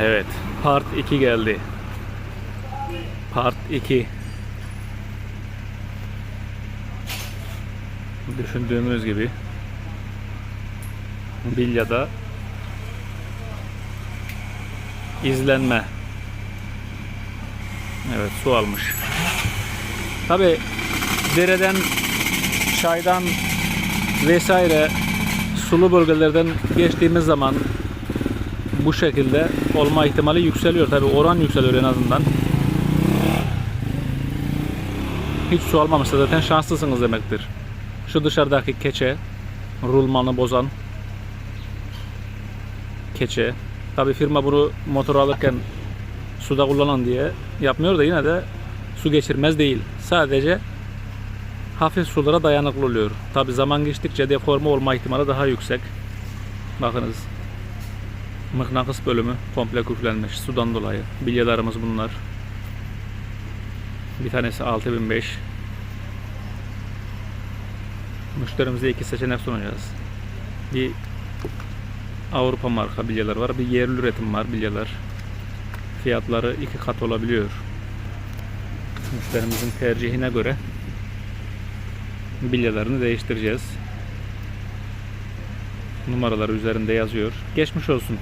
Evet. Part 2 geldi. Part 2. Düşündüğümüz gibi bilyada izlenme. Evet su almış. Tabi dereden, çaydan vesaire sulu bölgelerden geçtiğimiz zaman bu şekilde olma ihtimali yükseliyor. Tabi oran yükseliyor en azından. Hiç su almamışsa zaten şanslısınız demektir. Şu dışarıdaki keçe, rulmanı bozan keçe. Tabi firma bunu motor alırken suda kullanan diye yapmıyor da yine de su geçirmez değil. Sadece hafif sulara dayanıklı oluyor. Tabi zaman geçtikçe deforme olma ihtimali daha yüksek. Bakınız. Mıknatıs bölümü komple küflenmiş sudan dolayı. Bilyelerimiz bunlar. Bir tanesi 6005. Müşterimize iki seçenek sunacağız. Bir Avrupa marka bilyeler var. Bir yerli üretim var bilyeler. Fiyatları iki kat olabiliyor. Müşterimizin tercihine göre bilyelerini değiştireceğiz numaraları üzerinde yazıyor. Geçmiş olsun.